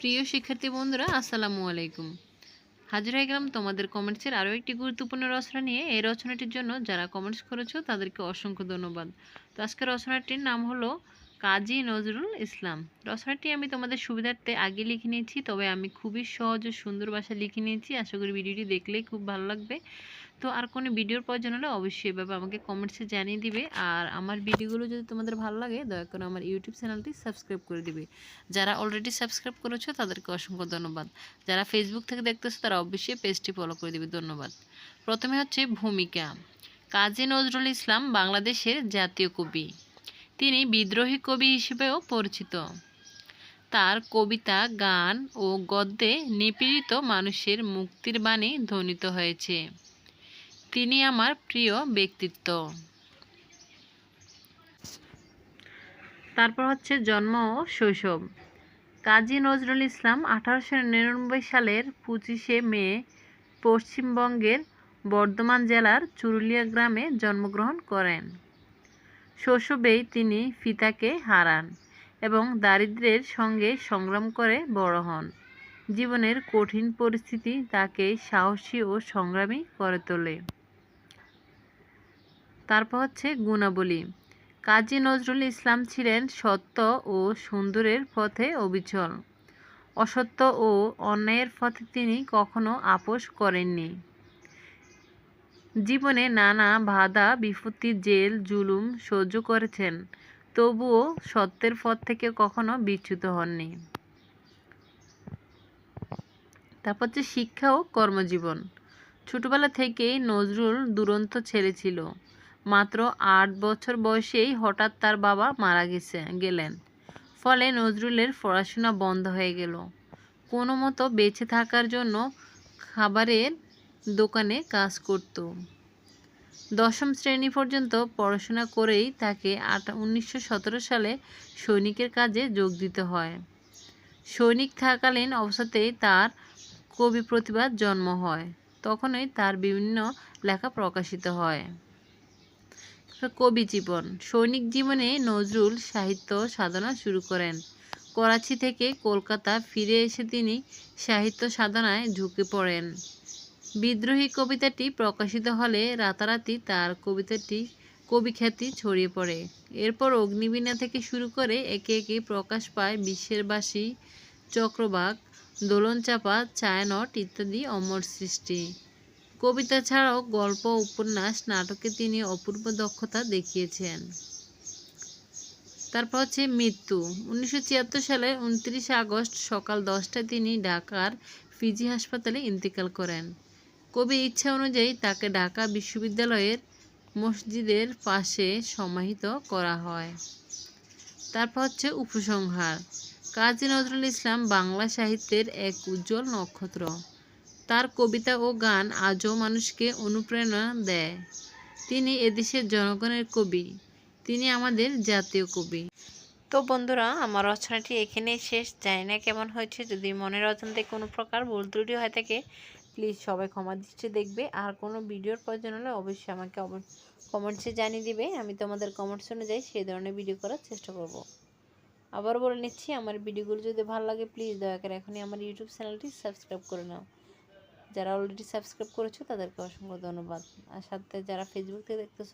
প্রিয় শিক্ষার্থী বন্ধুরা, আসসালামু আলাইকুম। হাজির হয়ে গেলাম তোমাদের কমেন্টসের আরও একটি গুরুত্বপূর্ণ রচনা নিয়ে। এই রচনাটির জন্য যারা কমেন্টস করেছ, তাদেরকে অসংখ্য ধন্যবাদ। তো আজকের রচনাটির নাম হলো কাজী নজরুল ইসলাম। রচনাটি আমি তোমাদের সুবিধার্থে আগে লিখে নিয়েছি, তবে আমি খুবই সহজ ও সুন্দর ভাষায় লিখে নিয়েছি। আশা করি ভিডিওটি দেখলেই খুব ভালো লাগবে। তো আর কোনো ভিডিওর প্রয়োজন হলে অবশ্যই এভাবে আমাকে কমেন্টসে জানিয়ে দিবে। আর আমার ভিডিওগুলো যদি তোমাদের ভালো লাগে, দয়া করে আমার ইউটিউব চ্যানেলটি সাবস্ক্রাইব করে দিবে। যারা অলরেডি সাবস্ক্রাইব করেছ, তাদেরকে অসংখ্য ধন্যবাদ। যারা ফেসবুক থেকে দেখতেছো, তারা অবশ্যই পেজটি ফলো করে দিবে। ধন্যবাদ। প্রথমে হচ্ছে ভূমিকা। কাজী নজরুল ইসলাম বাংলাদেশের জাতীয় কবি। তিনি বিদ্রোহী কবি হিসেবেও পরিচিত। তার কবিতা, গান ও গদ্যে নিপীড়িত মানুষের মুক্তির বাণী ধ্বনিত হয়েছে। তিনি আমার প্রিয় ব্যক্তিত্ব। তারপর হচ্ছে জন্ম ও শৈশব। কাজী নজরুল ইসলাম আঠারোশো নিরানব্বই সালের পঁচিশে মে পশ্চিমবঙ্গের বর্ধমান জেলার চুরুলিয়া গ্রামে জন্মগ্রহণ করেন। শৈশবেই তিনি পিতাকে হারান এবং দারিদ্র্যের সঙ্গে সংগ্রাম করে বড় হন। জীবনের কঠিন পরিস্থিতি তাকে সাহসী ও সংগ্রামী করে তোলে। তারপর হচ্ছে গুণাবলী। কাজী নজরুল ইসলাম ছিলেন সত্য ও সুন্দরের পথে অবিচল। অসত্য ও অন্যায়ের পথে তিনি কখনো আপোষ করেননি। জীবনে নানা বাধা, বিপত্তি, জেল, জুলুম সহ্য করেছেন, তবুও সত্যের পথ থেকে কখনো বিচ্যুত হননি। তারপর হচ্ছে শিক্ষা ও কর্মজীবন। ছোটবেলা থেকেই নজরুল দুরন্ত ছেলে ছিল। মাত্র আট বছর বয়সেই হঠাৎ তার বাবা মারা গেছে, গেলেন। ফলে নজরুলের পড়াশোনা বন্ধ হয়ে গেল। কোনো মতো বেঁচে থাকার জন্য খাবারের দোকানে কাজ করত। দশম শ্রেণি পর্যন্ত পড়াশোনা করেই তাকে আট, উনিশশো সালে সৈনিকের কাজে যোগ দিতে হয়। সৈনিক থাকালীন অবস্থাতেই তার কবি প্রতিভার জন্ম হয়। তখনই তার বিভিন্ন লেখা প্রকাশিত হয়। কবি জীবন। সৈনিক জীবনে নজরুল সাহিত্য সাধনা শুরু করেন। করাচি থেকে কলকাতা ফিরে এসে তিনি সাহিত্য সাধনায় ঝুঁকে পড়েন। বিদ্রোহী কবিতাটি প্রকাশিত হলে রাতারাতি তার কবিতাটি কবি খ্যাতি ছড়িয়ে পড়ে। এরপর অগ্নিবীণা থেকে শুরু করে একে একে প্রকাশ পায় বিশ্বের বাসী চক্রবাক, দোলনচাপা, ছায়ানট ইত্যাদি অমর সৃষ্টি। কবিতা ছাড়াও গল্প, উপন্যাস, নাটকে তিনি অপূর্ব দক্ষতা দেখিয়েছেন। তারপর হচ্ছে মৃত্যু। উনিশশো ছিয়াত্তর সালে উনত্রিশে আগস্ট সকাল দশটায় তিনি ঢাকার ফিজি হাসপাতালে ইন্তেকাল করেন। কবির ইচ্ছা অনুযায়ী তাকে ঢাকা বিশ্ববিদ্যালয়ের মসজিদের পাশে সমাহিত করা হয়। তারপর হচ্ছে উপসংহার। কাজী নজরুল ইসলাম বাংলা সাহিত্যের এক উজ্জ্বল নক্ষত্র। তার কবিতা ও গান আজও মানুষকে অনুপ্রেরণা দেয়। তিনি এদেশের জনগণের কবি। তিনি আমাদের জাতীয় কবি। তো বন্ধুরা, আমার রচনাটি এখানেই শেষ। জানি না কেমন হয়েছে, যদি মনের রচনাতে কোনো প্রকার ভুল ত্রুটি হয়ে থাকে প্লিজ সবাই ক্ষমা দৃষ্টি দেখবে। আর কোনো ভিডিওর প্রয়োজন হলে অবশ্যই আমাকে কমেন্টসে জানিয়ে দিবে। আমি তোমাদের কমেন্টস অনুযায়ী সেই ধরনের ভিডিও করার চেষ্টা করব। আবার বলে নিচ্ছি, আমার ভিডিওগুলো যদি ভালো লাগে প্লিজ দয়া করে এখনই আমার ইউটিউব চ্যানেলটি সাবস্ক্রাইব করে নাও। যারা অলরেডি সাবস্ক্রাইব করেছ তাদেরকে অসংখ্য ধন্যবাদ। আর সাথে যারা ফেসবুক থেকে দেখতেছো